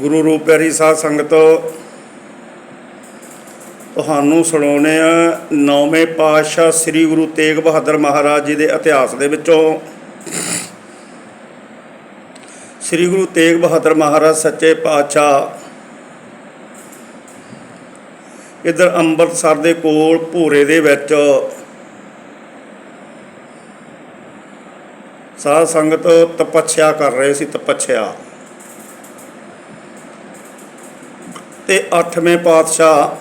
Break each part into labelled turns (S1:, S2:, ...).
S1: ਗੁਰੂ ਰੂਪ ਪਿਆਰੀ ਸਾਧ ਸੰਗਤ, ਤੁਹਾਨੂੰ ਸੁਣਾਉਣੇ ਆ ਨੌਵੇਂ ਪਾਤਸ਼ਾਹ ਸ੍ਰੀ ਗੁਰੂ ਤੇਗ ਬਹਾਦਰ ਮਹਾਰਾਜ ਜੀ ਦੇ ਇਤਿਹਾਸ ਦੇ ਵਿੱਚੋਂ। ਸ੍ਰੀ ਗੁਰੂ ਤੇਗ ਬਹਾਦਰ ਮਹਾਰਾਜ ਸੱਚੇ ਪਾਤਸ਼ਾਹ ਇਧਰ ਅੰਮ੍ਰਿਤਸਰ ਦੇ ਕੋਲ ਭੂਰੇ ਦੇ ਵਿੱਚ ਸਾਧ ਸੰਗਤ ਤਪੱਛਿਆ ਕਰ ਰਹੇ ਸੀ ਤਪੱਛਿਆ ਤੇ 8ਵੇਂ ਪਾਤਸ਼ਾਹ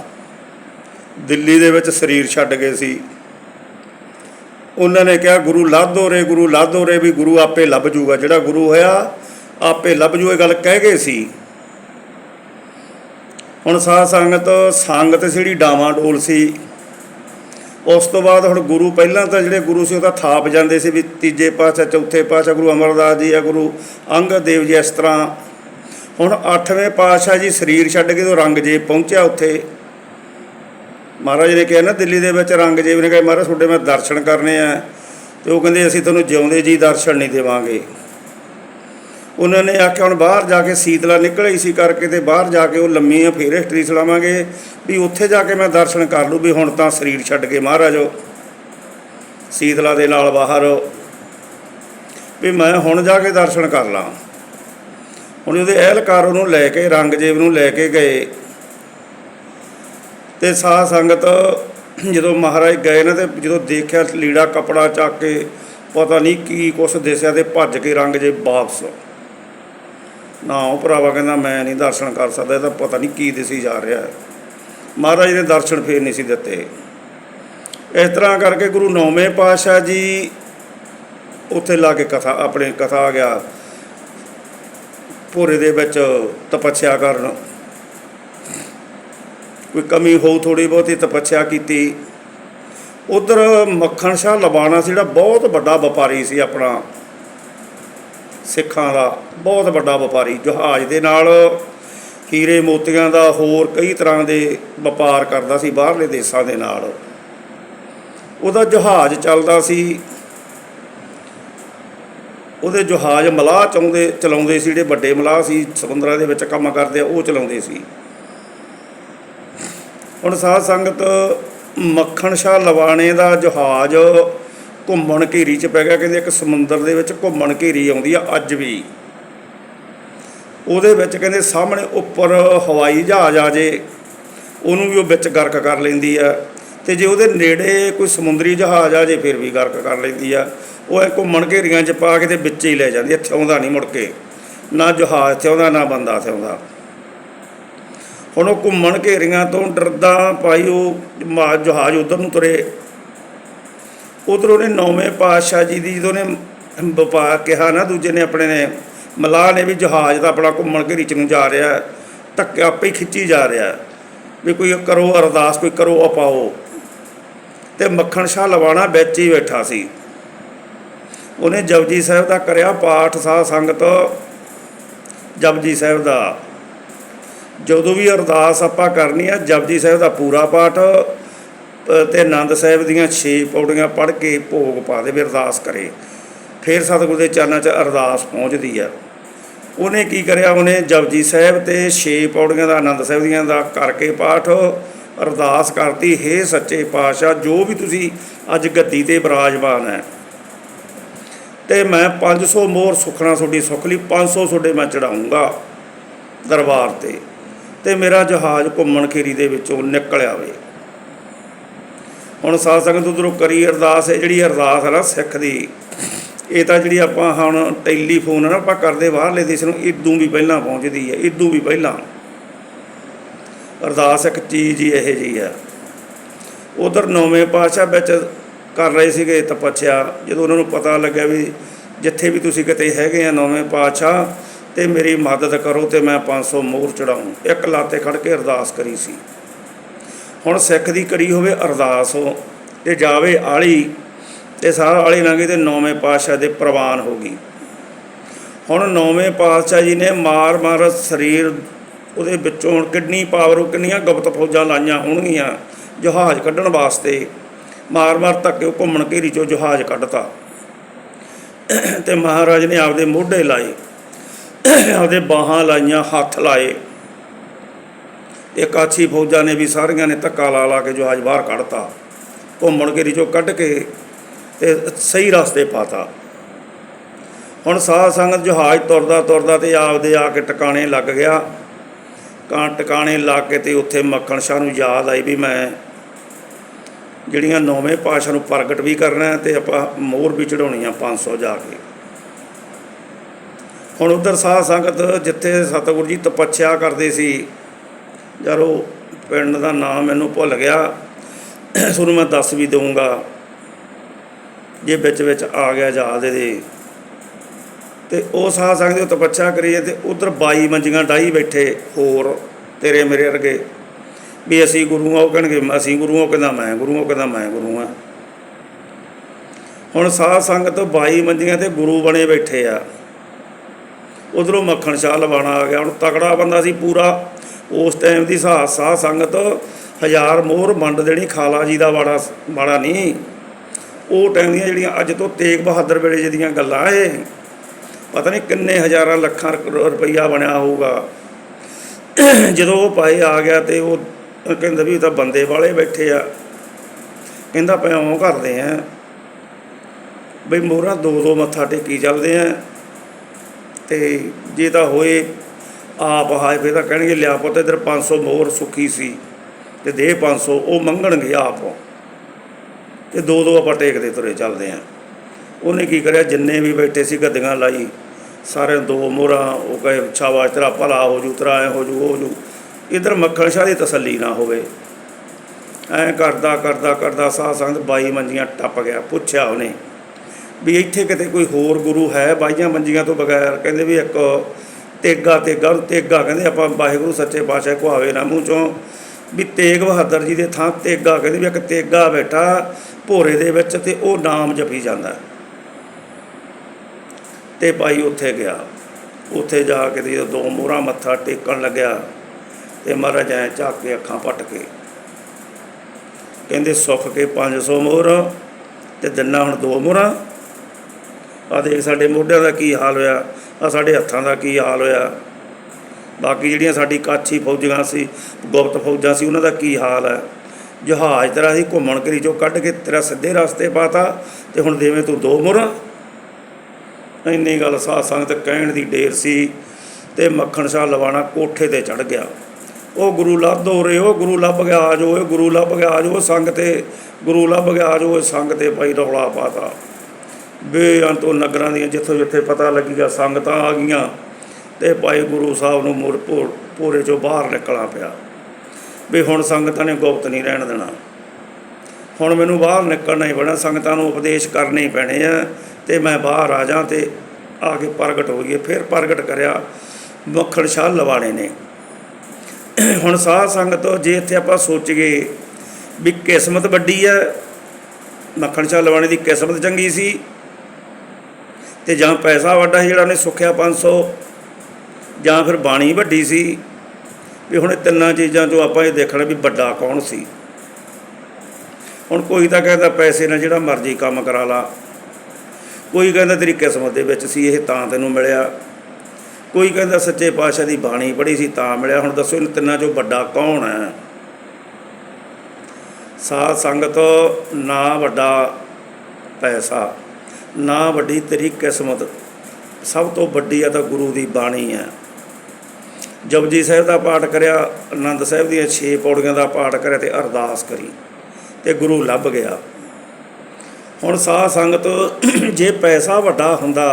S1: ਦਿੱਲੀ ਦੇ ਵਿੱਚ ਸਰੀਰ ਛੱਡ ਗਏ ਸੀ। ਉਹਨਾਂ ਨੇ ਕਿਹਾ, ਗੁਰੂ ਲਾਧੋ ਰੇ, ਗੁਰੂ ਲਾਧੋ ਰੇ ਵੀ ਗੁਰੂ ਆਪੇ ਲੱਭ ਜੂਗਾ। ਜਿਹੜਾ ਗੁਰੂ ਹੋਇਆ, ਆਪੇ ਲੱਭ ਜੂ, ਇਹ ਗੱਲ ਕਹਿ ਗਏ ਸੀ। ਹੁਣ ਸਾਧ ਸੰਗਤ ਸੰਗਤ ਜਿਹੜੀ ਡਾਵਾਂ ਡੋਲ ਸੀ, ਉਸ ਤੋਂ ਬਾਅਦ ਹੁਣ ਗੁਰੂ ਪਹਿਲਾਂ ਤਾਂ ਜਿਹੜੇ ਗੁਰੂ ਸੀ, ਉਹ ਤਾਂ ਥਾਪ ਜਾਂਦੇ ਸੀ ਵੀ ਤੀਜੇ ਪਾਤਸ਼ਾਹ, ਚੌਥੇ ਪਾਤਸ਼ਾਹ ਗੁਰੂ ਅਮਰਦਾਸ ਜੀ ਆ ਗੁਰੂ ਅੰਗਦ ਦੇਵ ਜੀ ਇਸ ਤਰ੍ਹਾਂ ਹੁਣ 8ਵੇਂ ਪਾਤਸ਼ਾਹ ਜੀ ਸਰੀਰ ਛੱਡ ਕੇ ਤੋਂ ਰੰਗਜ਼ੇਬ ਪਹੁੰਚਿਆ ਉੱਥੇ। ਮਹਾਰਾਜ ਨੇ ਕਿਹਾ, ਨਾ ਦਿੱਲੀ ਦੇ ਵਿੱਚ ਰੰਗਜ਼ੇਬ ਨੇ ਕਿਹਾ, ਮਹਾਰਾਜ, ਤੁਹਾਡੇ ਮੈਂ ਦਰਸ਼ਨ ਕਰਨੇ ਆ। ਤੇ ਉਹ ਕਹਿੰਦੇ, ਅਸੀਂ ਤੁਹਾਨੂੰ ਜਿਉਂਦੇ ਜੀ ਦਰਸ਼ਨ ਨਹੀਂ ਦੇਵਾਂਗੇ। ਉਹਨਾਂ ਨੇ ਆਖਿਆ, ਹੁਣ ਬਾਹਰ ਜਾ ਕੇ ਸੀਤਲਾ ਨਿਕਲੀ ਸੀ ਕਰਕੇ ਤੇ ਬਾਹਰ ਜਾ ਕੇ ਉਹ ਲੰਮੀਆਂ ਫੇਰ ਹਿਸਟਰੀ ਸੁਣਾਵਾਂਗੇ ਵੀ ਉੱਥੇ ਜਾ ਕੇ ਮੈਂ ਦਰਸ਼ਨ ਕਰ ਲੂ ਵੀ ਹੁਣ ਤਾਂ ਸਰੀਰ ਛੱਡ ਕੇ ਮਹਾਰਾਜੋ ਸੀਤਲਾ ਦੇ ਨਾਲ ਬਾਹਰ ਵੀ ਮੈਂ ਹੁਣ ਜਾ ਕੇ ਦਰਸ਼ਨ ਕਰ ਲਾਂ। ਹੁਣ ਉਹਦੇ ਅਹਿਲਕਾਰ ਉਹਨੂੰ ਲੈ ਕੇ ਰੰਗਜੀਤ ਨੂੰ ਲੈ ਕੇ ਗਏ। ਤੇ ਸਾਧ ਸੰਗਤ ਜਦੋਂ ਮਹਾਰਾਜ ਗਏ ਨਾ ਤੇ ਜਦੋਂ ਦੇਖਿਆ ਲੀੜਾ ਕਪੜਾ ਚੱਕ ਕੇ, ਪਤਾ ਨਹੀਂ ਕੀ ਕੁਛ ਦਿਸਿਆ ਤੇ ਭੱਜ ਕੇ ਰੰਗ ਜੇ ਵਾਪਸ। ਨਾ ਉਹ ਭਰਾਵਾ ਕਹਿੰਦਾ, ਮੈਂ ਨਹੀਂ ਦਰਸ਼ਨ ਕਰ ਸਕਦਾ, ਇਹ ਤਾਂ ਪਤਾ ਨਹੀਂ ਕੀ ਦਿਸੀ ਜਾ ਰਿਹਾ ਹੈ। ਮਹਾਰਾਜ ਨੇ ਦਰਸ਼ਨ ਫੇਰ ਨਹੀਂ ਸੀ ਦਿੱਤੇ। ਇਸ ਤਰ੍ਹਾਂ ਕਰਕੇ ਗੁਰੂ ਨੌਵੇਂ ਪਾਤਸ਼ਾਹ ਜੀ ਉੱਥੇ ਲਾ ਕੇ ਕਥਾ, ਆਪਣੇ ਕਥਾ ਆ ਗਿਆ। ਭੋਰੇ ਦੇ ਵਿੱਚ ਤਪੱਸਿਆ ਕਰਨ। ਕੋਈ ਕਮੀ ਹੋਊ ਥੋੜੀ ਬਹੁਤੀ ਤਪੱਛਿਆ ਕੀਤੀ। ਉਧਰ ਮੱਖਣ ਸ਼ਾਹ ਲਬਾਣਾ ਸੀ, ਜਿਹੜਾ ਬਹੁਤ ਵੱਡਾ ਵਪਾਰੀ ਸੀ ਆਪਣਾ। ਸਿੱਖਾਂ ਦਾ ਬਹੁਤ ਵੱਡਾ ਵਪਾਰੀ, ਜਹਾਜ਼ ਦੇ ਨਾਲ ਹੀਰੇ ਮੋਤੀਆਂ ਦਾ ਹੋਰ ਕਈ ਤਰ੍ਹਾਂ ਦੇ ਵਪਾਰ ਕਰਦਾ ਸੀ, ਬਾਹਰਲੇ ਦੇਸ਼ਾਂ ਦੇ ਨਾਲ। ਉਹਦਾ ਜਹਾਜ਼ ਚੱਲਦਾ ਸੀ। ਉਹਦੇ ਜਹਾਜ਼ ਮਲਾਹ ਚਾਉਂਦੇ ਚਲਾਉਂਦੇ ਸੀ, ਜਿਹੜੇ ਵੱਡੇ ਮਲਾਹ ਸੀ ਸਮੁੰਦਰਾਂ ਦੇ ਵਿੱਚ ਕੰਮ ਕਰਦੇ ਆ, ਉਹ ਚਲਾਉਂਦੇ ਸੀ। ਹੁਣ ਸਾਧ ਸੰਗਤ, ਮੱਖਣ ਸ਼ਾਹ ਲਵਾਣੇ ਦਾ ਜਹਾਜ਼ ਘੁੰਮਣ ਘੇਰੀ ਚ ਪੈ ਗਿਆ, ਕਹਿੰਦੇ ਇੱਕ ਸਮੁੰਦਰ ਦੇ ਵਿੱਚ ਘੁੰਮਣ ਘੇਰੀ ਆਉਂਦੀ ਆ ਅੱਜ ਵੀ। ਉਹਦੇ ਵਿੱਚ ਕਹਿੰਦੇ ਸਾਹਮਣੇ ਉੱਪਰ ਹਵਾਈ ਜਹਾਜ਼ ਆ ਜੇ, ਉਹਨੂੰ ਵੀ ਉਹ ਵਿੱਚ ਗਰਕ ਕਰ ਲੈਂਦੀ ਆ, ਤੇ ਜੇ ਉਹਦੇ ਨੇੜੇ ਕੋਈ ਸਮੁੰਦਰੀ ਜਹਾਜ਼ ਆ ਜੇ, ਫਿਰ ਵੀ ਗਰਕ ਕਰ ਲੈਂਦੀ ਆ। ਉਹ ਇਹ ਘੁੰਮਣ ਘੇਰੀਆਂ ਚ ਪਾ ਕੇ ਤੇ ਵਿੱਚ ਹੀ ਲੈ ਜਾਂਦੀ ਇੱਥੇ ਆਉਂਦਾ ਨਹੀਂ ਮੁੜ ਕੇ। ਨਾ ਜਹਾਜ਼ ਇੱਥੇ ਆਉਂਦਾ ਨਾ ਬੰਦਾ ਇੱਥੇ ਆਉਂਦਾ ਹੁਣ ਉਹ ਘੁੰਮਣ ਘੇਰੀਆਂ ਤੋਂ ਡਰਦਾ ਭਾਈ, ਉਹ ਮਾ- ਜਹਾਜ਼ ਉਧਰ ਨੂੰ ਤੁਰੇ। ਉਧਰ ਉਹਨੇ ਨੌਵੇਂ ਪਾਤਸ਼ਾਹ ਜੀ ਦੀ ਜਦੋਂ ਨੇ ਵਪਾਰ ਕਿਹਾ ਨਾ, ਦੂਜੇ ਨੇ ਆਪਣੇ ਨੇ, ਮਲਾਹ ਨੇ ਵੀ ਜਹਾਜ਼ ਦਾ ਆਪਣਾ ਘੁੰਮਣ ਘੇਰੀ ਚ ਨੂੰ ਜਾ ਰਿਹਾ ਧੱਕੇ ਆਪੇ ਹੀ ਖਿੱਚੀ ਜਾ ਰਿਹਾ ਵੀ ਕੋਈ ਕਰੋ ਅਰਦਾਸ, ਕੋਈ ਕਰੋ ਅਪਾਓ। ਤੇ ਮੱਖਣ ਸ਼ਾਹ ਲਵਾਣਾ ਵਿੱਚ ਹੀ ਬੈਠਾ ਸੀ। ਉਹਨੇ ਜਪਜੀ ਸਾਹਿਬ ਦਾ ਕਰਿਆ ਪਾਠ ਸਾਧ ਸੰਗਤ ਜਪਜੀ ਸਾਹਿਬ ਦਾ। ਜਦੋਂ ਵੀ ਅਰਦਾਸ ਆਪਾਂ ਕਰਨੀ ਆ ਜਪਜੀ ਸਾਹਿਬ ਦਾ ਪੂਰਾ ਪਾਠ ਅ, ਤੇ ਆਨੰਦ ਸਾਹਿਬ ਦੀਆਂ 6 ਪੌੜੀਆਂ ਪੜ੍ਹ ਕੇ ਭੋਗ ਪਾ ਦੇ ਵੀ ਅਰਦਾਸ ਕਰੇ। ਫਿਰ ਸਤਿਗੁਰੂ ਦੇ ਚਰਨਾਂ 'ਚ ਅਰਦਾਸ ਪਹੁੰਚਦੀ ਆ। ਉਹਨੇ ਕੀ ਕਰਿਆ? ਉਹਨੇ ਜਪਜੀ ਸਾਹਿਬ ਤੇ 6 ਪੌੜੀਆਂ ਦਾ ਆਨੰਦ ਸਾਹਿਬ ਦੀਆਂ ਦਾ ਕਰਕੇ ਪਾਠ ਅਰਦਾਸ ਕਰਤੀ। ਹੇ ਸੱਚੇ ਪਾਤਸ਼ਾਹ ਜੋ ਵੀ ਤੁਸੀਂ ਅੱਜ ਗੱਦੀ ਤੇ ਬਿਰਾਜਮਾਨ ਹੈ ਤੇ ਮੈਂ 500 ਮੋਹਰ ਸੁਖਣਾ ਤੁਹਾਡੀ ਸੁਖ ਲਈ 500 ਤੁਹਾਡੇ ਮੈਂ ਚੜਾਉਂਗਾ ਦਰਬਾਰ ਤੇ। ਤੇ ਮੇਰਾ ਜਹਾਜ਼ ਘੁੰਮਣ ਖੇਰੀ ਦੇ ਵਿੱਚੋਂ ਨਿਕਲਿਆ ਵੇ। ਹੁਣ ਸਾਧ ਸੰਗਤ ਉਧਰੋਂ ਕਰੀ ਅਰਦਾਸ ਹੈ ਜਿਹੜੀ ਅਰਦਾਸ ਹੈ ਨਾ ਸਿੱਖ ਦੀ, ਇਹ ਤਾਂ ਜਿਹੜੀ ਆਪਾਂ ਹੁਣ ਟੈਲੀਫੋਨ ਹੈ ਨਾ, ਆਪਾਂ ਕਰਦੇ ਬਾਹਰਲੇ ਦੇਸ਼ ਨੂੰ, ਇਦੋਂ ਵੀ ਪਹਿਲਾਂ ਪਹੁੰਚਦੀ ਹੈ ਇਦੋਂ ਵੀ ਪਹਿਲਾਂ। ਅਰਦਾਸ ਇੱਕ ਚੀਜ਼ ਹੀ ਇਹੋ ਜੀ ਹੈ ਉਧਰ ਨੌਵੇਂ ਪਾਤਸ਼ਾਹ ਵਿੱਚ ਕਰ ਰਹੇ ਸੀਗੇ ਤਪੱਛਿਆ ਜਦੋਂ ਉਹਨਾਂ ਨੂੰ ਪਤਾ ਲੱਗਿਆ ਵੀ ਜਿੱਥੇ ਵੀ ਤੁਸੀਂ ਕਿਤੇ ਹੈਗੇ ਆ ਨੌਵੇਂ ਪਾਤਸ਼ਾਹ, ਤੇ ਮੇਰੀ ਮਦਦ ਕਰੋ ਤੇ ਮੈਂ 500 ਮੋਹਰ ਚੜਾਉਂ। ਇੱਕ ਲਾਤੇ ਖੜ ਕੇ ਅਰਦਾਸ ਕਰੀ ਸੀ। ਹੁਣ ਸਿੱਖ ਦੀ ਕਰੀ ਹੋਵੇ ਅਰਦਾਸ ਹੋ, ਤੇ ਜਾਵੇ ਆਲੀ, ਤੇ ਸਾਰਾ ਆਲੀ ਲੰਘੇ ਤੇ ਨੌਵੇਂ ਪਾਤਸ਼ਾਹ ਦੇ ਪ੍ਰਵਾਨ ਹੋ ਗਈ। ਹੁਣ ਨੌਵੇਂ ਪਾਤਸ਼ਾਹ ਜੀ ਨੇ ਮਾਰ ਮਾਰ ਸਰੀਰ ਉਹਦੇ ਵਿੱਚੋਂ ਹੁਣ ਕਿੰਨੀ ਪਾਵਰ ਉਹ ਕਿੰਨੀਆਂ ਗੁਪਤ ਫੌਜਾਂ ਲਾਈਆਂ ਹੋਣਗੀਆਂ, ਜਹਾਜ਼ ਕੱਢਣ ਵਾਸਤੇ। ਮਾਰ ਮਾਰ ਧੱਕੇ ਉਹ ਘੁੰਮਣ ਘੇਰੀ ਚੋਂ ਜਹਾਜ਼ ਕੱਢਤਾ। ਤੇ ਮਹਾਰਾਜ ਨੇ ਆਪਦੇ ਮੋਢੇ ਲਾਏ, ਆਪਦੇ ਬਾਹਾਂ ਲਾਈਆਂ, ਹੱਥ ਲਾਏ। ਇਹ ਫੌਜਾਂ ਨੇ ਵੀ ਸਾਰੀਆਂ ਨੇ ਧੱਕਾ ਲਾ ਲਾ ਕੇ ਜਹਾਜ਼ ਬਾਹਰ ਕੱਢਤਾ। ਘੁੰਮਣ ਘੇਰੀ ਚੋਂ ਕੱਢ ਕੇ ਤੇ ਸਹੀ ਰਸਤੇ ਪਾਤਾ। ਹੁਣ ਸਾਧ ਸੰਗਤ ਜਹਾਜ਼ ਤੁਰਦਾ ਤੁਰਦਾ ਤੇ ਆਪਦੇ ਆ ਕੇ ਟਿਕਾਣੇ ਲੱਗ ਗਿਆ। ਕਾਂ ਟਿਕਾਣੇ ਲੱਗ ਕੇ ਤੇ ਉੱਥੇ ਮੱਖਣ ਸ਼ਾਹ ਨੂੰ ਯਾਦ ਆਈ ਵੀ ਮੈਂ ਜਿਹੜੀਆਂ ਨੌਵੇਂ ਪਾਸ਼ਾ ਨੂੰ ਪ੍ਰਗਟ ਵੀ ਕਰਨਾ ਹੈ ਤੇ ਆਪਾਂ ਮੋਹਰ ਵੀ ਚੜਾਉਣੀ ਆ 500 ਜਾ ਕੇ। ਹੁਣ ਉਧਰ ਸਾਧ ਸੰਗਤ ਜਿੱਥੇ ਸਤਿਗੁਰੂ ਜੀ ਤਪੱਸਿਆ ਕਰਦੇ ਸੀ, ਯਾਰ ਉਹ ਪਿੰਡ ਦਾ ਨਾਮ ਮੈਨੂੰ ਭੁੱਲ ਗਿਆ, ਤੁਹਾਨੂੰ ਮੈਂ ਦੱਸ ਵੀ ਦਊਂਗਾ। ਜੇ ਵਿੱਚ ਵਿੱਚ ਆ ਗਿਆ ਯਾਦ ਇਹਦੇ। ਤੇ ਉਹ ਸਾਧ ਸੰਗਤ ਤਪੱਸਿਆ ਕਰੀਏ ਤੇ ਉਧਰ 22 ਮੰਜੀਆਂ ਡਾਈ ਬੈਠੇ ਹੋਰ ਤੇਰੇ ਮੇਰੇ ਵਰਗੇ। ਵੀ ਅਸੀਂ ਗੁਰੂ ਆ ਉਹ ਕਹਿਣਗੇ, ਅਸੀਂ ਗੁਰੂ ਆ ਕਹਿੰਦਾ, ਮੈਂ ਗੁਰੂ ਆ ਕਹਿੰਦਾ, ਮੈਂ ਗੁਰੂ ਆ ਹੁਣ ਸਾਧ ਸੰਗਤ 22 ਮੰਜੀਆਂ ਤੇ ਗੁਰੂ ਬਣੇ ਬੈਠੇ ਆ। ਉਧਰੋਂ ਮੱਖਣ ਸ਼ਾਹ ਲਵਾਣਾ ਆ ਗਿਆ, ਹੁਣ ਤਕੜਾ ਬੰਦਾ ਸੀ ਪੂਰਾ। ਉਸ ਟਾਈਮ ਦੀ ਸਾਹ ਸਾਧ ਸੰਗਤ ਹਜ਼ਾਰ ਮੋਹਰ ਵੰਡ ਦੇਣੀ, ਖਾਲਾ ਜੀ ਦਾ ਬਾੜਾ ਬਾੜਾ ਨਹੀਂ। ਉਹ ਟਾਈਮ ਦੀਆਂ ਜਿਹੜੀਆਂ ਅੱਜ ਤੋਂ ਤੇਗ ਬਹਾਦਰ ਵੇਲੇ ਜਿਹਦੀਆਂ ਗੱਲਾਂ ਏ, ਪਤਾ ਨਹੀਂ ਕਿੰਨੇ ਹਜ਼ਾਰਾਂ ਲੱਖਾਂ ਰੁਪ- ਰੁਪਈਆ ਬਣਿਆ ਹੋਊਗਾ। ਜਦੋਂ ਉਹ ਪਾਏ ਆ ਗਿਆ ਤੇ ਉਹ ਕਹਿੰਦਾ ਵੀ ਤਾਂ ਬੰਦੇ ਵਾਲੇ ਬੈਠੇ ਆ। ਕਹਿੰਦਾ ਪਿਆਉਂ ਕਰਦੇ ਆ ਬਈ ਮੋਹਰਾਂ ਦੋ ਦੋ ਮੱਥਾ ਟੇਕੀ ਚੱਲਦੇ ਆ ਤੇ ਜੇ ਤਾਂ ਹੋਏ ਆਪ ਹਾਏ ਫੇ ਤਾਂ ਕਹਿਣਗੇ ਲਿਆ ਪੁੱਤ ਇਧਰ 500 ਮੋਹਰ ਸੁੱਕੀ ਸੀ ਤੇ ਦੇ 500 ਉਹ ਮੰਗਣਗੇ ਆਪ। ਤੇ ਦੋ ਦੋ ਆਪਾਂ ਟੇਕਦੇ ਤੁਰੇ ਚੱਲਦੇ ਆ। ਉਹਨੇ ਕੀ ਕਰਿਆ, ਜਿੰਨੇ ਵੀ ਬੈਠੇ ਸੀ ਗੱਦੀਆਂ ਲਾਈ ਸਾਰੇ ਦੋ ਮੋਹਰਾਂ, ਉਹ ਕਹੇ ਸ਼ਾਬਾਸ਼ ਤੇਰਾ ਭਲਾ ਹੋ ਜੂ, ਤੇਰਾ ਐ ਹੋ ਜੂ ਹੋ ਜੂ। ਇਧਰ ਮੱਖਣ ਸ਼ਾਹ ਦੀ ਤਸੱਲੀ ਨਾ ਹੋਵੇ। ਐ ਕਰਦਾ ਕਰਦਾ ਕਰਦਾ ਸਾਧ ਸੰਗਤ ਬਾਈ ਮੰਜੀਆਂ ਟੱਪ ਗਿਆ, ਪੁੱਛਿਆ ਉਹਨੇ ਵੀ ਇੱਥੇ ਕਿਤੇ ਕੋਈ ਹੋਰ ਗੁਰੂ ਹੈ ਬਾਈਆਂ ਮੰਜੀਆਂ ਤੋਂ ਬਗੈਰ? ਕਹਿੰਦੇ ਵੀ ਇੱਕ ਤੇਗਾ ਤੇਗਾ ਤੇਗਾ। ਕਹਿੰਦੇ ਆਪਾਂ ਵਾਹਿਗੁਰੂ ਸੱਚੇ ਪਾਤਸ਼ਾਹ ਕੁਹਾਵੇ ਨਾ ਮੂੰਹ ਚੋਂ ਵੀ ਤੇਗ ਬਹਾਦਰ ਜੀ ਦੇ ਥਾਂ ਤੇਗਾ। ਕਹਿੰਦੇ ਵੀ ਇੱਕ ਤੇਗਾ ਬੈਠਾ ਭੋਰੇ ਦੇ ਵਿੱਚ ਤੇ ਉਹ ਨਾਮ ਜਪੀ ਜਾਂਦਾ। ਤੇ ਭਾਈ ਉੱਥੇ ਗਿਆ। ਉੱਥੇ ਜਾ ਕੇ ਜਦੋਂ ਦੋ ਮੋਹਰਾ ਮੱਥਾ ਟੇਕਣ ਲੱਗਿਆ ਤੇ ਮਹਾਰਾਜ ਐ ਝਾਕ ਕੇ ਅੱਖਾਂ ਪੱਟ ਕੇ ਕਹਿੰਦੇ, ਸੁੱਖ ਕੇ 500 ਮੋਹਰ ਤੇ ਦਿਨਾ ਹੁਣ ਦੋ ਮੋਹਰਾਂ। ਆ ਦੇਖ ਸਾਡੇ ਮੋਢਿਆਂ ਦਾ ਕੀ ਹਾਲ ਹੋਇਆ ਆ ਸਾਡੇ ਹੱਥਾਂ ਦਾ ਕੀ ਹਾਲ ਹੋਇਆ। ਬਾਕੀ ਜਿਹੜੀਆਂ ਸਾਡੀ ਕਾਛੀ ਫੌਜਾਂ ਸੀ, ਗੁਪਤ ਫੌਜਾਂ ਸੀ, ਉਹਨਾਂ ਦਾ ਕੀ ਹਾਲ ਹੈ? ਜਹਾਜ਼ ਤੇਰਾ ਸੀ ਘੁੰਮਣ ਘਰੀ ਚੋਂ ਕੱਢ ਕੇ ਤੇਰਾ ਸਿੱਧੇ ਰਸਤੇ ਪਾਤਾ ਤੇ ਹੁਣ ਦੇਵੇਂ ਤੂੰ ਦੋ ਮੁਰਾਂ ਇੰਨੀ ਗੱਲ ਸਾਧ ਸੰਗਤ ਕਹਿਣ ਦੀ ਢੇਰ ਸੀ ਤੇ ਮੱਖਣ ਸ਼ਾਹ ਲਵਾਣਾ ਕੋਠੇ ਤੇ ਚੜ ਗਿਆ। ਉਹ ਗੁਰੂ ਲੱਭ ਦੋ ਰਹੇ ਉਹ ਗੁਰੂ ਲੱਭ ਗਿਆ ਆ ਜਾਓ ਇਹ ਗੁਰੂ ਲੱਭ ਗਿਆ ਆ ਜਾਓ ਸੰਗ ਤੇ ਗੁਰੂ ਲੱਭ ਗਿਆ ਆ ਜਾਓ ਇਹ ਸੰਗ ਤੇ ਭਾਈ ਰੌਲਾ ਪਾਤਾ ਬੇਅੰਤੋਂ ਨਗਰਾਂ ਦੀਆਂ ਜਿੱਥੋਂ ਜਿੱਥੇ ਪਤਾ ਲੱਗੀਗਾ ਸੰਗਤਾਂ ਆ ਗਈਆਂ ਤੇ ਭਾਈ ਗੁਰੂ ਸਾਹਿਬ ਨੂੰ ਮੁੜ ਭੋ- ਭੋਰੇ ਚੋਂ ਬਾਹਰ ਨਿਕਲਣਾ ਪਿਆ। ਵੀ ਹੁਣ ਸੰਗਤਾਂ ਨੇ ਗੁਪਤ ਨਹੀਂ ਰਹਿਣ ਦੇਣਾ। ਹੁਣ ਮੈਨੂੰ ਬਾਹਰ ਨਿਕਲਣਾ ਹੀ ਪੈਣਾ, ਸੰਗਤਾਂ ਨੂੰ ਉਪਦੇਸ਼ ਕਰਨੇ ਹੀ ਪੈਣੇ ਆ ਤੇ ਮੈਂ ਬਾਹਰ ਆ ਜਾ ਤੇ ਆ ਕੇ ਪ੍ਰਗਟ ਹੋ ਗਈ। ਫਿਰ ਪ੍ਰਗਟ ਕਰਿਆ, ਮੱਖਣ ਸ਼ਾਹ ਲਵਾਣੇ ਨੇ। ਹੁਣ ਸਾਧ ਸੰਗਤ ਜੇ ਇੱਥੇ ਆਪਾਂ ਸੋਚੀਏ ਵੀ ਕਿਸਮਤ ਵੱਡੀ ਹੈ ਮੱਖਣ ਸ਼ਾਹ ਲਵਾਣੇ ਦੀ ਕਿਸਮਤ ਚੰਗੀ ਸੀ ਤੇ ਜਾਂ ਪੈਸਾ ਵੱਡਾ ਸੀ ਜਿਹੜਾ ਉਹਨੇ ਸੁੱਖਿਆ 500 ਜਾਂ ਫਿਰ ਬਾਣੀ ਵੱਡੀ ਸੀ, ਵੀ ਹੁਣ ਇਹ ਤਿੰਨਾਂ ਚੀਜ਼ਾਂ ਚੋਂ ਆਪਾਂ ਇਹ ਦੇਖਣਾ ਵੀ ਵੱਡਾ ਕੌਣ ਸੀ। ਹੁਣ ਕੋਈ ਤਾਂ ਕਹਿੰਦਾ ਪੈਸੇ ਨਾਲ ਜਿਹੜਾ ਮਰਜ਼ੀ ਕੰਮ ਕਰਾ ਲਾ, ਕੋਈ ਕਹਿੰਦਾ ਤੇਰੀ ਕਿਸਮਤ ਦੇ ਵਿੱਚ ਸੀ, ਇਹ ਤਾਂ ਤੈਨੂੰ ਮਿਲਿਆ। ਕੋਈ ਕਹਿੰਦਾ ਸੱਚੇ ਪਾਤਸ਼ਾਹ ਦੀ ਬਾਣੀ ਪੜ੍ਹੀ ਸੀ ਤਾਂ ਮਿਲਿਆ। ਹੁਣ ਦੱਸੋ ਇਹਨਾਂ ਤਿੰਨਾਂ ਚੋਂ ਵੱਡਾ ਕੌਣ ਹੈ? ਸਾਧ ਸੰਗਤ, ਨਾ ਵੱਡਾ ਪੈਸਾ, ਨਾ ਵੱਡੀ ਤੇਰੀ ਕਿਸਮਤ, ਸਭ ਤੋਂ ਵੱਡੀ ਆ ਤਾਂ ਗੁਰੂ ਦੀ ਬਾਣੀ ਹੈ। ਜਪਜੀ ਸਾਹਿਬ ਦਾ ਪਾਠ ਕਰਿਆ, ਆਨੰਦ ਸਾਹਿਬ ਦੀਆਂ 6 ਪੌੜੀਆਂ ਦਾ ਪਾਠ ਕਰਿਆ ਤੇ ਅਰਦਾਸ ਕਰੀ ਤੇ ਗੁਰੂ ਲੱਭ ਗਿਆ। ਹੁਣ ਸਾਧ ਸੰਗਤ, ਜੇ ਪੈਸਾ ਵੱਡਾ ਹੁੰਦਾ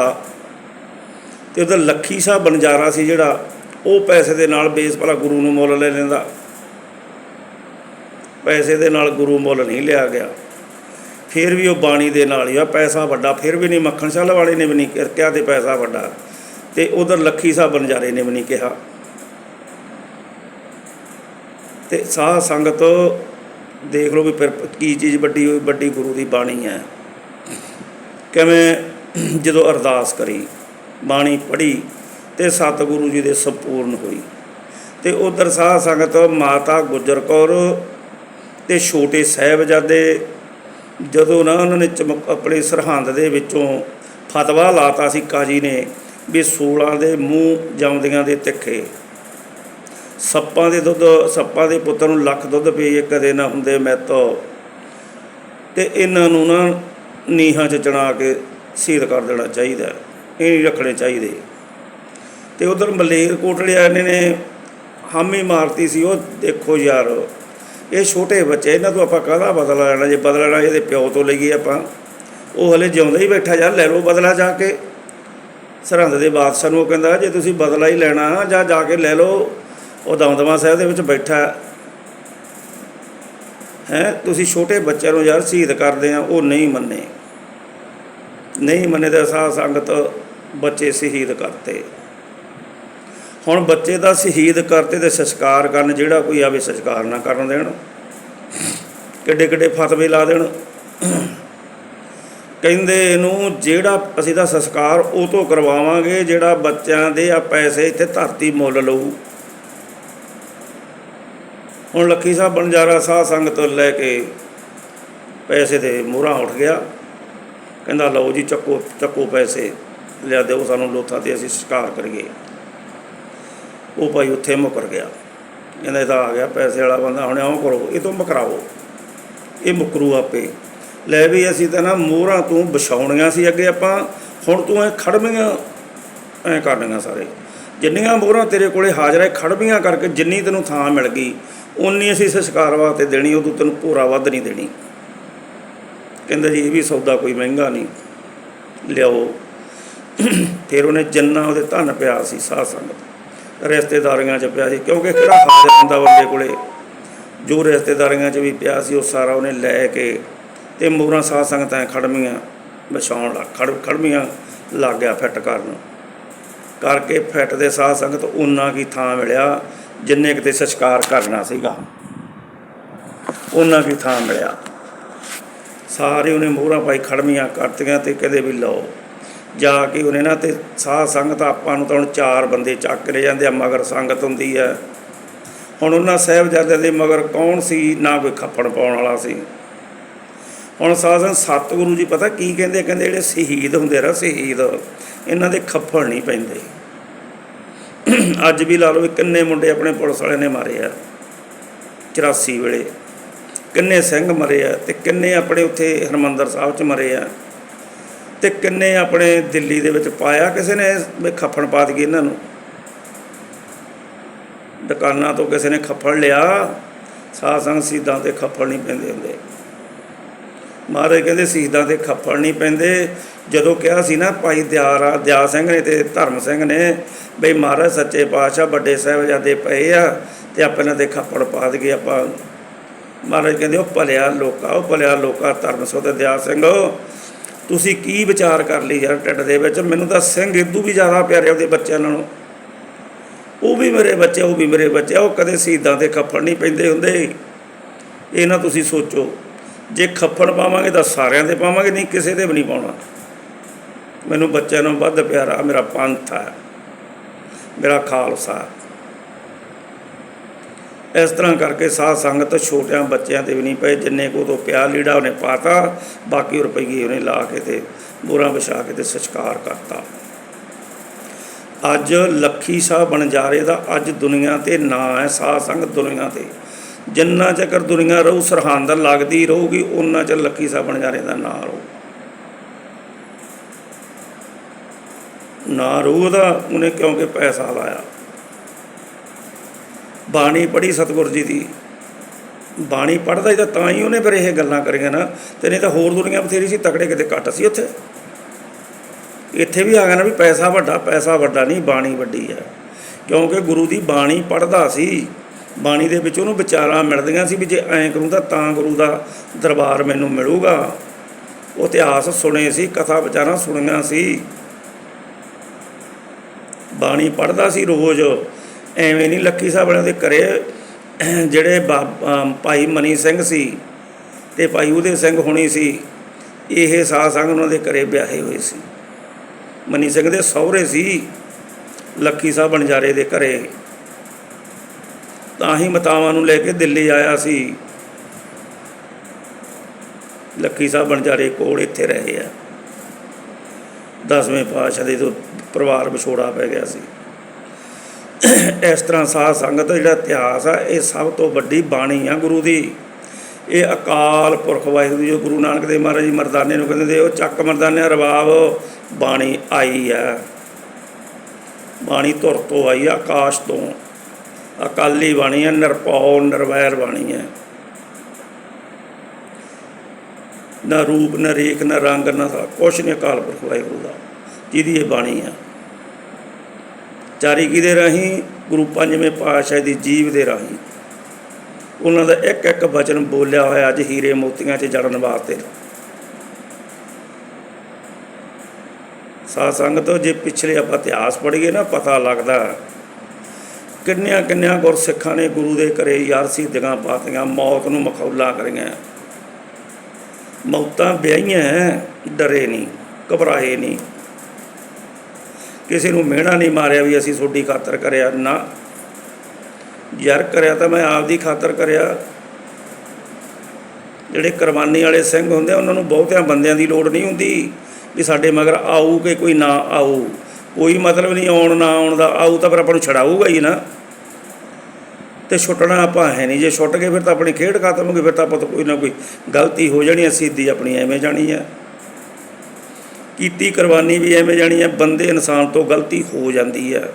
S1: ਤੇ ਉਹਦਾ ਲੱਖੀ ਸਾਹਿਬ ਬਨਜਾਰਾ ਸੀ ਜਿਹੜਾ, ਉਹ ਪੈਸੇ ਦੇ ਨਾਲ ਬੇਸ ਭਲਾ ਗੁਰੂ ਨੂੰ ਮੁੱਲ ਲੈ ਲੈਂਦਾ। ਪੈਸੇ ਦੇ ਨਾਲ ਗੁਰੂ ਮੁੱਲ ਨਹੀਂ ਲਿਆ ਗਿਆ। ਫਿਰ ਵੀ ਉਹ ਬਾਣੀ ਦੇ ਨਾਲ ਹੀ ਆ, ਪੈਸਾ ਵੱਡਾ, ਫਿਰ ਵੀ ਨਹੀਂ ਮੱਖਣ ਸ਼ਾਹ ਵਾਲੇ ਨੇ ਵੀ ਨਹੀਂ ਕਿ- ਕਿਹਾ ਤੇ ਪੈਸਾ ਵੱਡਾ। ਤੇ ਉਧਰ ਲੱਖੀ ਸਾਹਿਬ ਬਨਜਾਰੇ ਨੇ ਵੀ ਨਹੀਂ ਕਿਹਾ। ਤੇ ਸਾਧ ਸੰਗਤ, ਦੇਖ ਲਓ ਵੀ ਫਿਰ ਕੀ ਚੀਜ਼ ਵੱਡੀ ਹੋਈ ਵੱਡੀ ਗੁਰੂ ਦੀ ਬਾਣੀ ਹੈ। ਕਿਵੇਂ ਜਦੋਂ ਅਰਦਾਸ ਕਰੀ। ਬਾਣੀ ਪੜ੍ਹੀ ਤੇ ਸਤਿਗੁਰੂ ਜੀ ਦੇ ਸੰਪੂਰਨ ਹੋਈ। ਤੇ ਉਧਰ ਸਾਧ ਸੰਗਤ ਮਾਤਾ ਗੁਜਰ ਕੌਰ ਤੇ ਛੋਟੇ ਸਾਹਿਬਜ਼ਾਦੇ ਜਦੋਂ ਨਾ ਉਹਨਾਂ ਨੇ ਚਮਕ ਆਪਣੇ ਸਰਹੰਦ ਦੇ ਵਿੱਚੋਂ ਫਤਵਾ ਲਾਤਾ ਸੀ ਕਾਜੀ ਨੇ ਵੀ 16 ਦੇ ਮੂੰਹ ਜੰਮਦੀਆਂ ਦੇ ਤਿੱਖੇ। ਸੱਪਾਂ ਦੇ ਦੁੱਧ, ਸੱਪਾਂ ਦੇ ਪੁੱਤਰ ਨੂੰ ਲੱਖ ਦੁੱਧ ਪੀਏ, ਕਦੇ ਨਾ ਹੁੰਦੇ ਮੈਤੋ ਤੇ ਇਹਨਾਂ ਨੂੰ ਨਾ ਨੀਹਾਂ 'ਚ ਚਣਾ ਕੇ ਸ਼ਹੀਦ ਕਰ ਦੇਣਾ ਚਾਹੀਦਾ। ਇਹ ਨਹੀਂ ਰੱਖਣੇ ਚਾਹੀਦੇ। ਤੇ ਉਧਰ ਮਲੇਰ ਕੋਟੜਿਆ ਨੇ, ਹਾਮੀ ਮਾਰਤੀ ਸੀ, ਉਹ ਦੇਖੋ ਯਾਰ, ਇਹ ਛੋਟੇ ਬੱਚੇ, ਇਹਨਾਂ ਤੋਂ ਆਪਾਂ ਕਾਹਦਾ ਬਦਲਾ ਲੈਣਾ? ਜੇ ਬਦਲਾ ਲੈਣਾ, ਇਹਦੇ ਪਿਓ ਤੋਂ ਲਈਏ ਆਪਾਂ। ਉਹ ਹਲੇ ਜਿਉਂਦਾ ਹੀ ਬੈਠਾ, ਯਾਰ ਲੈ ਲਓ ਬਦਲਾ ਜਾ ਕੇ। ਸਰਹੰਦ ਦੇ ਬਾਦਸ਼ਾਹ ਨੂੰ ਉਹ ਕਹਿੰਦਾ, ਜੇ ਤੁਸੀਂ ਬਦਲਾ ਹੀ ਲੈਣਾ, ਜਾਂ ਜਾ ਕੇ ਲੈ ਲਓ, ਉਹ ਦਮਦਮਾ ਸਾਹਿਬ ਦੇ ਵਿੱਚ ਬੈਠਾ। ਹੈ, ਤੁਸੀਂ ਛੋਟੇ ਬੱਚਿਆਂ ਨੂੰ ਯਾਰ ਸ਼ਹੀਦ ਕਰਦੇ ਆ, ਉਹ ਨਹੀਂ ਮੰਨੇ। ਨਹੀਂ ਮੰਨੇ ਤਾਂ ਸਾਧ ਸੰਗਤ ਬੱਚੇ ਸ਼ਹੀਦ ਕਰਤੇ। ਹੁਣ ਬੱਚੇ ਦਾ ਸ਼ਹੀਦ ਕਰਤੇ ਤੇ ਸੰਸਕਾਰ ਕਰਨ, ਜਿਹੜਾ ਕੋਈ ਆਵੇ ਸੰਸਕਾਰ ਨਾ ਕਰਨ ਦੇਣ। ਕਿੱਡੇ ਕਿੱਡੇ ਫਤਵੇ ਲਾ ਦੇਣ। ਕਹਿੰਦੇ ਇਹਨੂੰ ਜਿਹੜਾ ਅਸੀਂ ਦਾ ਸੰਸਕਾਰ ਉਹ ਤੋਂ ਕਰਵਾਵਾਂਗੇ, ਜਿਹੜਾ ਬੱਚਿਆਂ ਦੇ ਆ ਪੈਸੇ ਇੱਥੇ ਧਰਤੀ ਮੁੱਲ ਲਊ। ਹੁਣ ਲੱਖੀ ਸਾਹਿਬ ਬਣਜਾਰਾ ਸਾਧ ਸੰਗਤ ਲੈ ਕੇ ਪੈਸੇ ਦੇ ਮੂਹਰਾਂ ਉੱਠ ਗਿਆ। ਕਹਿੰਦਾ ਲਓ ਜੀ ਚੱਕੋ ਚੱਕੋ ਪੈਸੇ। ਲਿਆ ਦਿਓ, ਸਾਨੂੰ ਲੋਥਾਂ ਤੇ ਅਸੀਂ ਸਿਕਾਰ ਕਰੀਏ। ਉਹ ਭਾਈ ਉੱਥੇ ਮੁਕਰ ਗਿਆ। ਕਹਿੰਦਾ ਇਹਦਾ ਆ ਗਿਆ, ਪੈਸੇ ਵਾਲਾ ਬੰਦਾ, ਹੁਣ ਐਂ ਕਰੋ, ਇਹ ਤੋਂ ਮੁਕਰਾਓ। ਇਹ ਮੁਕਰੂ ਆਪੇ। ਲੈ ਵੀ ਅਸੀਂ ਤਾਂ ਨਾ ਮੋਹਰਾਂ ਤੋਂ ਵਿਛਾਉਣੀਆਂ ਸੀ ਅੱਗੇ ਆਪਾਂ, ਹੁਣ ਤੂੰ ਐ ਖੜਮੀਆਂ ਐ ਕਰਨੀਆਂ ਸਾਰੇ। ਜਿੰਨੀਆਂ ਮੋਹਰਾਂ ਤੇਰੇ ਕੋਲੇ ਹਾਜ਼ਰ ਹੈ ਖੜਮੀਆਂ ਕਰਕੇ ਜਿੰਨੀ ਤੈਨੂੰ ਥਾਂ ਮਿਲ ਗਈ ਉਨੀ ਅਸੀਂ ਸੰਸਕਾਰ ਵਾਸਤੇ ਦੇਣੀ, ਉਦੋਂ ਤੈਨੂੰ ਭੋਰਾ ਵੱਧ ਨਹੀਂ ਦੇਣੀ। ਕਹਿੰਦਾ ਜੀ, ਇਹ ਵੀ ਸੌਦਾ ਕੋਈ ਮਹਿੰਗਾ ਨਹੀਂ। ਲਿਆਓ। ਫਿਰ ਉਹਨੇ ਜਿੰਨਾ ਉਹਦੇ ਧਨ ਪਿਆ ਸੀ, ਸਾਧ ਸੰਗਤ। ਰਿਸ਼ਤੇਦਾਰੀਆਂ 'ਚ ਪਿਆ ਸੀ, ਕਿਉਂਕਿ ਕਿਹੜਾ ਹਾਜ਼ਰ ਹੁੰਦਾ ਬੰਦੇ ਕੋਲੇ? ਜੋ ਰਿਸ਼ਤੇਦਾਰੀਆਂ 'ਚ ਵੀ ਪਿਆ ਸੀ, ਉਹ ਸਾਰਾ ਉਹਨੇ ਲੈ ਕੇ ਤੇ ਮੂਰਾਂ ਸਾਧ ਸੰਗਤਾਂ ਖੜਮੀਆਂ ਵਿਛਾਉਣ ਲੱਗ, ਖੜ, ਖੜਮੀਆਂ ਲੱਗ ਗਿਆ ਫਿੱਟ ਕਰਨ। ਕਰਕੇ ਫਿੱਟ ਦੇ ਸਾਧ ਸੰਗਤ ਉਹਨਾਂ ਕੀ ਥਾਂ ਮਿਲਿਆ, ਜਿੰਨੇ ਕਿਤੇ ਸਸਕਾਰ ਕਰਨਾ ਸੀਗਾ। ਉਹਨਾਂ ਕੀ ਥਾਂ ਮਿਲਿਆ। ਸਾਰੇ ਉਹਨੇ ਮੋਹਰਾਂ ਪਾਈ ਖੜਮੀਆਂ ਕਰਤੀਆਂ ਤੇ ਕਦੇ ਵੀ ਲਓ। ਜਾ ਕੇ ਉਹਨੇ ਨਾ ਤੇ ਸਾਧ ਸੰਗਤ ਆਪਾਂ ਨੂੰ ਤਾਂ ਹੁਣ ਚਾਰ ਬੰਦੇ ਚੱਕ ਲੈ ਜਾਂਦੇ ਆ, ਮਗਰ ਸੰਗਤ ਹੁੰਦੀ ਹੈ ਹੁਣ ਉਹਨਾਂ ਸਾਹਿਬਜ਼ਾਦਿਆਂ ਦੇ ਮਗਰ ਕੌਣ ਸੀ, ਨਾ ਕੋਈ ਖੱਪਣ ਪਾਉਣ ਵਾਲਾ ਸੀ। ਹੁਣ ਸਾਧ ਸੰਗਤ ਸਤਿਗੁਰੂ ਜੀ ਪਤਾ ਕੀ ਕਹਿੰਦੇ ਕਹਿੰਦੇ ਜਿਹੜੇ ਸ਼ਹੀਦ ਹੁੰਦੇ ਰ ਸ਼ਹੀਦ, ਇਹਨਾਂ ਦੇ ਖੱਪਣ ਨਹੀਂ ਪੈਂਦੇ। ਅੱਜ ਵੀ ਲਾ ਲਓ ਵੀ ਕਿੰਨੇ ਮੁੰਡੇ ਆਪਣੇ ਪੁਲਿਸ ਵਾਲਿਆਂ ਨੇ ਮਾਰੇ ਆ 84 ਵੇਲੇ। ਕਿੰਨੇ ਸਿੰਘ ਮਰੇ ਆ ਤੇ ਕਿੰਨੇ ਆਪਣੇ ਉੱਥੇ ਹਰਮੰਦਰ ਸਾਹਿਬ 'ਚ ਮਰੇ ਆ। ਤੇ ਕਿੰਨੇ ਆਪਣੇ ਦਿੱਲੀ ਦੇ ਵਿੱਚ ਪਾਇਆ? ਕਿਸੇ ਨੇ ਵੀ ਖੱਫਣ ਪਾ ਦਈਏ ਇਹਨਾਂ ਨੂੰ? ਦੁਕਾਨਾਂ ਤੋਂ ਕਿਸੇ ਨੇ ਖੱਫੜ ਲਿਆ? ਸਾਧ ਸੰਗ ਸਿੱਧਾਂ ਤੇ ਖੱਫੜ ਨਹੀਂ ਪੈਂਦੇ ਹੁੰਦੇ। ਮਹਾਰਾਜ ਕਹਿੰਦੇ ਸ਼ਹੀਦਾਂ ਤੇ ਖੱਫੜ ਨਹੀਂ ਪੈਂਦੇ। ਜਦੋਂ ਕਿਹਾ ਸੀ ਨਾ ਭਾਈ ਦਿਆਰਾ ਦਿਆ ਸਿੰਘ ਨੇ ਤੇ ਧਰਮ ਸਿੰਘ ਨੇ, ਬਈ ਮਹਾਰਾਜ ਸੱਚੇ ਪਾਤਸ਼ਾਹ ਵੱਡੇ ਸਾਹਿਬਜ਼ਾਦੇ ਪਏ ਆ ਤੇ ਆਪਾਂ ਇਹਨਾਂ ਦੇ ਖੱਫੜ ਪਾ ਦਈਏ ਆਪਾਂ ਮਹਾਰਾਜ ਕਹਿੰਦੇ ਉਹ ਭਲਿਆ ਲੋਕਾ, ਉਹ ਭਲਿਆ ਲੋਕਾ ਧਰਮ ਸੋ ਤੇ ਦਿਆ ਸਿੰਘ। ਤੁਸੀਂ ਕੀ ਵਿਚਾਰ ਕਰ ਲਈ ਯਾਰ ਢਿੱਡ ਦੇ ਵਿੱਚ? ਮੈਨੂੰ ਤਾਂ ਸਿੰਘ ਇਦੂ ਵੀ ਜ਼ਿਆਦਾ ਪਿਆਰੇ ਉਹਦੇ ਬੱਚਿਆਂ ਨਾਲੋਂ। ਉਹ ਵੀ ਮੇਰੇ ਬੱਚੇ, ਉਹ ਵੀ ਮੇਰੇ ਬੱਚੇ। ਉਹ ਕਦੇ ਸ਼ਹੀਦਾਂ ਤੇ ਖੱਫੜ ਨਹੀਂ ਪੈਂਦੇ ਹੁੰਦੇ। ਇਹ ਨਾ ਤੁਸੀਂ ਸੋਚੋ, ਜੇ ਖੱਫੜ ਪਾਵਾਂਗੇ ਤਾਂ ਸਾਰਿਆਂ ਦੇ ਪਾਵਾਂਗੇ, ਨਹੀਂ ਕਿਸੇ ਦੇ ਵੀ ਨਹੀਂ ਪਾਉਣਾ। ਮੈਨੂੰ ਬੱਚਿਆਂ ਨੂੰ ਵੱਧ ਪਿਆਰਾ ਮੇਰਾ ਪੰਥ ਹੈ ਮੇਰਾ ਖਾਲਸਾ। ਇਸ ਤਰ੍ਹਾਂ ਕਰਕੇ ਸਾਧ ਸੰਗਤ ਛੋਟਿਆਂ ਬੱਚਿਆਂ ਤੇ ਵੀ ਨਹੀਂ ਪਏ, ਜਿੰਨੇ ਕੋ ਤੋਂ ਪਿਆ ਲੀੜਾ ਉਹਨੇ ਪਾਤਾ, ਬਾਕੀ ਰੁਪਈਏ ਉਹਨੇ ਲਾ ਕੇ ਤੇ ਬੋਰਾ ਵਿਛਾ ਕੇ ਤੇ ਸੰਸਕਾਰ ਕਰਤਾ। ਅੱਜ ਲੱਖੀ ਸਾਹਿਬ ਬਣਜਾਰੇ ਦਾ ਅੱਜ ਦੁਨੀਆ ਤੇ ਨਾਂ ਹੈ ਸਾਧ ਸੰਗਤ ਦੁਨੀਆ ਤੇ। ਜਿੰਨਾ ਚੱਕਰ ਦੁਨੀਆ ਰਹੂ, ਸਰਹੰਦ ਲੱਗਦੀ ਰਹੂਗੀ ਉਹਨਾਂ ਚਿਰ ਲੱਖੀ ਸਾਹਿਬ ਬਣਜਾਰੇ ਦਾ ਨਾਂ ਰਹੂ। ਨਾਂ ਰਹੂ ਉਹਦਾ, ਉਹਨੇ ਕਿਉਂਕਿ ਪੈਸਾ ਲਾਇਆ। ਬਾਣੀ ਪੜ੍ਹੀ ਸਤਿਗੁਰ ਜੀ ਦੀ। ਬਾਣੀ ਪੜ੍ਹਦਾ ਹੀ ਤਾਂ ਹੀ ਉਹਨੇ ਫਿਰ ਇਹ ਗੱਲਾਂ ਕਰੀਆਂ ਨਾ। ਤੇ ਨਹੀਂ ਤਾਂ ਹੋਰ ਦੁਨੀਆ ਬਥੇਰੀ ਸੀ, ਤਕੜੇ ਕਿਤੇ ਘੱਟ ਸੀ ਉੱਥੇ। ਇੱਥੇ ਵੀ ਆ ਗਿਆ ਨਾ ਵੀ ਪੈਸਾ ਵੱਡਾ ਪੈਸਾ ਵੱਡਾ ਨਹੀਂ, ਬਾਣੀ ਵੱਡੀ ਹੈ ਕਿਉਂਕਿ ਗੁਰੂ ਦੀ ਬਾਣੀ ਪੜ੍ਹਦਾ ਸੀ। ਬਾਣੀ ਦੇ ਵਿੱਚ ਉਹਨੂੰ ਵਿਚਾਰਾਂ ਮਿਲਦੀਆਂ ਸੀ ਵੀ ਜੇ ਐਂ ਕਰੂੰ ਤਾਂ ਤਾਂ ਗੁਰੂ ਦਾ ਦਰਬਾਰ ਮੈਨੂੰ ਮਿਲੂਗਾ। ਉਹ ਇਤਿਹਾਸ ਸੁਣੇ ਸੀ, ਕਥਾ ਵਿਚਾਰਾਂ ਸੁਣੀਆਂ ਸੀ। ਬਾਣੀ ਪੜ੍ਹਦਾ ਸੀ ਰੋਜ਼। ਐਵੇਂ ਨਹੀਂ, ਲੱਕੀ ਸਾਹਿਬ ਵਾਲਿਆਂ ਦੇ ਘਰੇ ਜਿਹੜੇ ਬਾਬਾ ਭਾਈ ਮਨੀ ਸਿੰਘ ਸੀ ਤੇ ਭਾਈ ਉਹਦੇ ਸਿੰਘ ਹੋਣੀ ਸੀ, ਇਹ ਸਾਧ ਸੰਗ ਉਹਨਾਂ ਦੇ ਘਰੇ ਵਿਆਹੇ ਹੋਏ ਸੀ। ਮਨੀ ਸਿੰਘ ਦੇ ਸਹੁਰੇ ਸੀ ਲੱਕੀ ਸਾਹਿਬ ਬਣਜਾਰੇ ਦੇ ਘਰੇ। ਤਾਂ ਹੀ ਮਤਾਵਾਂ ਨੂੰ ਲੈ ਕੇ ਦਿੱਲੀ ਆਇਆ ਸੀ। ਲੱਕੀ ਸਾਹਿਬ ਬਣਜਾਰੇ ਕੋਲ ਇੱਥੇ ਰਹੇ ਆ। ਦਸਵੇਂ ਪਾਤਸ਼ਾਹ ਦੇ ਤੋਂ ਪਰਿਵਾਰ ਵਿਛੋੜਾ ਪੈ ਗਿਆ ਸੀ। ਇਸ ਤਰ੍ਹਾਂ ਸਾਧ ਸੰਗਤ ਜਿਹੜਾ ਇਤਿਹਾਸ ਆ, ਇਹ ਸਭ ਤੋਂ ਵੱਡੀ ਬਾਣੀ ਆ ਗੁਰੂ ਦੀ। ਇਹ ਅਕਾਲ ਪੁਰਖ ਵਾਹਿਗੁਰੂ ਜੀ ਗੁਰੂ ਨਾਨਕ ਦੇਵ ਮਹਾਰਾਜ ਜੀ ਮਰਦਾਨੇ ਨੂੰ ਕਹਿੰਦੇ ਉਹ ਚੱਕ ਮਰਦਾਨੇ ਰਬਾਬ ਬਾਣੀ ਆਈ ਆ। ਬਾਣੀ ਧੁਰ ਤੋਂ ਆਈ ਆ, ਆਕਾਸ਼ ਤੋਂ। ਅਕਾਲੀ ਬਾਣੀ ਹੈ ਨਿਰਭਉ, ਨਿਰਵੈਰ ਬਾਣੀ ਹੈ ਨਾ ਰੂਪ, ਨਾ ਰੇਖ, ਨਾ ਰੰਗ, ਨਾ ਕੁਛ ਨਹੀਂ ਅਕਾਲ ਪੁਰਖ ਵਾਹਿਗੁਰੂ ਦਾ, ਜਿਹਦੀ ਇਹ ਬਾਣੀ ਆ। ਚਾਰੀ ਕਿਹਦੇ ਰਾਹੀਂ ਗੁਰੂ ਪੰਜਵੇਂ ਪਾਤਸ਼ਾਹ ਦੀ ਜੀਵ ਦੇ ਰਾਹੀਂ ਉਹਨਾਂ ਦਾ ਇੱਕ ਇੱਕ ਵਚਨ ਬੋਲਿਆ ਹੋਇਆ ਅੱਜ ਹੀਰੇ ਮੋਤੀਆਂ 'ਚ ਜੜਨ ਵਾਸਤੇ। ਸਾਧ ਸੰਗਤ, ਜੇ ਪਿਛਲੇ ਆਪਾਂ ਇਤਿਹਾਸ ਪੜ੍ਹੀਏ ਨਾ, ਪਤਾ ਲੱਗਦਾ ਕਿੰਨਿਆਂ ਕਿੰਨਿਆਂ ਗੁਰਸਿੱਖਾਂ ਨੇ ਗੁਰੂ ਦੇ ਘਰੇ ਯਾਰ ਸ਼ਹੀਦੀਆਂ ਪਾਤੀਆਂ, ਮੌਤ ਨੂੰ ਮਖੌਲਾ ਕਰੀਆਂ। ਮੌਤਾਂ ਵਿਆਹੀਆਂ, ਡਰੇ ਨਹੀਂ, ਘਬਰਾਏ ਨਹੀਂ। ਕਿਸੇ ਨੂੰ ਮਿਹਣਾ ਨਹੀਂ ਮਾਰਿਆ ਵੀ ਅਸੀਂ ਤੁਹਾਡੀ ਖਾਤਰ ਕਰਿਆ। ਨਾ। ਯਾਰ ਕਰਿਆ ਤਾਂ ਮੈਂ ਆਪ ਦੀ ਖਾਤਰ ਕਰਿਆ। ਜਿਹੜੇ ਕੁਰਬਾਨੀ ਵਾਲੇ ਸਿੰਘ ਹੁੰਦੇ ਆ, ਉਹਨਾਂ ਨੂੰ ਬਹੁਤਿਆਂ ਬੰਦਿਆਂ ਦੀ ਲੋੜ ਨਹੀਂ ਹੁੰਦੀ ਵੀ ਸਾਡੇ ਮਗਰ ਆਊ ਕਿ ਕੋਈ ਨਾ ਆਊ। ਕੋਈ ਮਤਲਬ ਨਹੀਂ ਆਉਣ ਨਾ ਆਉਣ ਦਾ। ਆਊ ਤਾਂ ਫਿਰ ਆਪਾਂ ਨੂੰ ਛਡਾਊਗਾ ਹੀ ਨਾ। ਤੇ ਛੁੱਟਣਾ ਆਪਾਂ ਹੈ ਨਹੀਂ। ਜੇ ਛੁੱਟ ਗਏ, ਫਿਰ ਤਾਂ ਆਪਣੀ ਖੇਡ ਖਤਮ ਹੋ ਗਈ, ਫਿਰ ਤਾਂ ਆਪਾਂ ਤੋਂ ਕੋਈ ਨਾ ਕੋਈ ਗਲਤੀ ਹੋ ਜਾਣੀ ਹੈ ਸਿੱਧੀ ਆਪਣੀ ਐਵੇਂ ਜਾਣੀ ਹੈ ਕੀਤੀ ਕੁਰਬਾਨੀ ਵੀ ਐਵੇਂ ਜਾਣੀ ਹੈ ਬੰਦੇ ਇਨਸਾਨ ਤੋਂ ਗਲਤੀ ਹੋ ਜਾਂਦੀ ਹੈ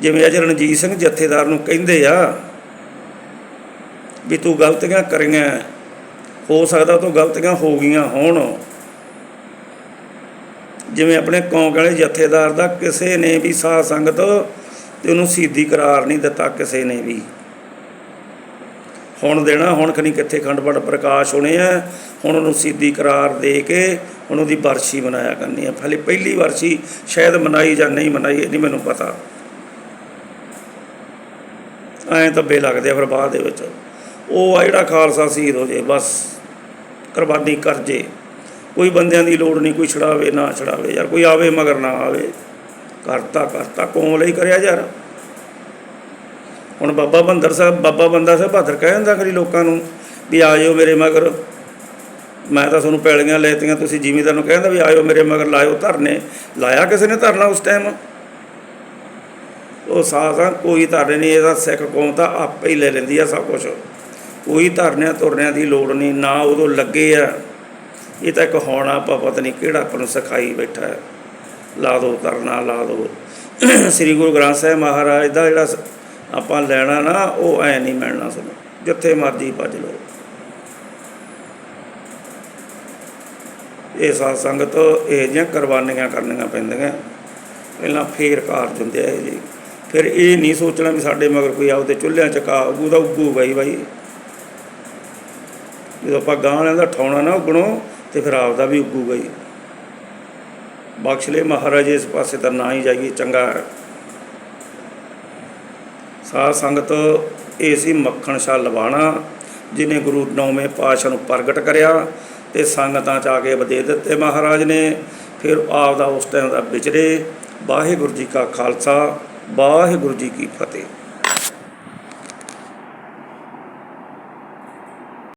S1: ਜਿਵੇਂ ਅਜ ਰਣਜੀਤ ਸਿੰਘ ਜਥੇਦਾਰ ਨੂੰ ਕਹਿੰਦੇ ਆ ਵੀ ਤੂੰ ਗਲਤੀਆਂ ਕਰੀਆਂ, ਹੋ ਸਕਦਾ ਤੂੰ ਗਲਤੀਆਂ ਹੋ ਗਈਆਂ ਹੋਣ। ਜਿਵੇਂ ਆਪਣੇ ਕੌਂਕ ਵਾਲੇ ਜਥੇਦਾਰ ਦਾ ਕਿਸੇ ਨੇ ਵੀ ਸਾਧ ਸੰਗਤ ਤੇ ਉਹਨੂੰ ਸ਼ਹੀਦੀ ਕਰਾਰ ਨਹੀਂ ਦਿੱਤਾ, ਕਿਸੇ ਨੇ ਵੀ। ਹੁਣ ਦੇਣਾ, ਹੁਣ ਖਣੀ ਕਿੱਥੇ ਖੰਡਪੜ ਪ੍ਰਕਾਸ਼ ਹੋਣੇ ਆ। ਹੁਣ ਉਹਨੂੰ ਸਿੱਧੀ ਕਰਾਰ ਦੇ ਕੇ ਹੁਣ ਉਹਦੀ ਵਰਸ਼ੀ ਮਨਾਇਆ ਕਰਨੀ ਆ। ਹਲੇ ਪਹਿਲੀ ਵਰਸ਼ੀ ਸ਼ਾਇਦ ਮਨਾਈ ਜਾਂ ਨਹੀਂ ਮਨਾਈ, ਇਹ ਨਹੀਂ ਮੈਨੂੰ ਪਤਾ। ਐਂ ਤਾਂ ਬੇ ਲੱਗਦੇ ਆ ਫਿਰ ਬਾਅਦ ਦੇ ਵਿੱਚ। ਉਹ ਆ ਜਿਹੜਾ ਖਾਲਸਾ ਸ਼ਹੀਦ ਹੋ ਜੇ, ਬਸ। ਕੁਰਬਾਨੀ ਕਰ ਜੇ। ਕੋਈ ਬੰਦਿਆਂ ਦੀ ਲੋੜ ਨਹੀਂ, ਕੋਈ ਛੜਾਵੇ ਨਾ ਛੜਾਵੇ ਯਾਰ ਕੋਈ ਆਵੇ ਮਗਰ ਨਾ ਆਵੇ। ਕਰਤਾ ਕਰਤਾ, ਕੌਮ ਲਈ ਕਰਿਆ ਯਾਰ ਹੁਣ ਬਾਬਾ ਬੰਦਰ ਸਾਹਿਬ, ਬਾਬਾ ਬੰਦਾ ਸਾਹਿਬ ਬਹਾਦਰ ਕਹਿ ਜਾਂਦਾ ਕਰੀ ਲੋਕਾਂ ਨੂੰ ਵੀ ਆ ਜਾਓ ਮੇਰੇ ਮਗਰ। ਮੈਂ ਤਾਂ ਤੁਹਾਨੂੰ ਪੈਲੀਆਂ ਲੈਤੀਆਂ, ਤੁਸੀਂ ਜ਼ਿਮੀਂਦਾਰ ਨੂੰ ਕਹਿੰਦਾ ਵੀ ਆਇਓ ਮੇਰੇ ਮਗਰ, ਲਾਇਓ ਧਰਨੇ। ਲਾਇਆ ਕਿਸੇ ਨੇ ਧਰਨਾ ਉਸ ਟਾਈਮ ਉਹ ਸਾਸਾਂ ਕੋਈ ਧਰਨੇ ਨਹੀਂ ਇਹਦਾ ਸਿੱਖ ਕੌਮ ਤਾਂ ਆਪੇ ਹੀ ਲੈ ਲੈਂਦੀ ਆ ਸਭ ਕੁਝ ਕੋਈ ਧਰਨਿਆਂ ਤੁਰਨਿਆਂ ਦੀ ਲੋੜ ਨਹੀਂ, ਨਾ ਉਦੋਂ ਲੱਗੇ ਆ। ਇਹ ਤਾਂ ਇੱਕ ਹੋਣਾ ਆਪਾਂ ਪਤਾ ਨਹੀਂ ਕਿਹੜਾ ਆਪਾਂ ਨੂੰ ਸਿਖਾਈ ਬੈਠਾ ਹੈ। ਲਾ ਦੋ ਧਰਨਾ, ਲਾ ਦੋ। ਸ੍ਰੀ ਗੁਰੂ ਗ੍ਰੰਥ ਸਾਹਿਬ ਮਹਾਰਾਜ ਦਾ ਜਿਹੜਾ ਸ- ਆਪਾਂ ਲੈਣਾ ਨਾ, ਉਹ ਐ ਨਹੀਂ ਮਿਲਣਾ ਸਾਨੂੰ। ਜਿੱਥੇ ਮਰਜ਼ੀ ਭੱਜ ਲਓ। ਇਹ ਸਾਧ ਸੰਗਤ, ਇਹ ਜਿਹੀਆਂ ਕੁਰਬਾਨੀਆਂ ਕਰਨੀਆਂ ਪੈਂਦੀਆਂ। ਪਹਿਲਾਂ ਫੇਰ ਕਾਰਜ ਹੁੰਦੇ ਆ ਜੀ। ਫਿਰ ਇਹ ਨਹੀਂ ਸੋਚਣਾ ਵੀ ਸਾਡੇ ਮਗਰ ਕੋਈ ਆਪਦੇ ਚੁੱਲ੍ਹਿਆਂ ਚ ਕਾ ਉਗੂ ਦਾ ਉੱਗੂ ਬਾਈ ਬਾਈ। ਜਦੋਂ ਆਪਾਂ ਗਾਂ ਵਾਲਿਆਂ ਦਾ ਠਾਉਣਾ ਨਾ ਉਗਣੋਂ, ਤੇ ਫਿਰ ਆਪਦਾ ਵੀ ਉੱਗੂਗਾ ਹੀ ਬਖਸ਼ ਲੈ ਮਹਾਰਾਜ, ਇਸ ਪਾਸੇ ਤਾਂ ਨਾ ਹੀ ਜਾਈਏ, ਚੰਗਾ ਸਾਧ ਸੰਗਤ, ਇਹ ਸੀ ਮੱਖਣ ਸ਼ਾਹ ਲਵਾਣਾ ਜਿਨੇ ਗੁਰੂ ਨੌਵੇਂ ਪਾਤਸ਼ਾਹ ਨੂੰ ਪ੍ਰਗਟ ਕਰਿਆ ਤੇ ਸੰਗਤਾਂ ਚ ਆ ਕੇ ਵਧੇ ਦਿੱਤੇ ਮਹਾਰਾਜ ਨੇ। ਫਿਰ ਆਪ ਦਾ ਉਸ ਟਾਈਮ ਦਾ ਵਿਚਰੇ, ਵਾਹਿਗੁਰੂ ਜੀ ਕਾ ਖਾਲਸਾ, ਵਾਹਿਗੁਰੂ ਜੀ ਕੀ ਫਤਿਹ।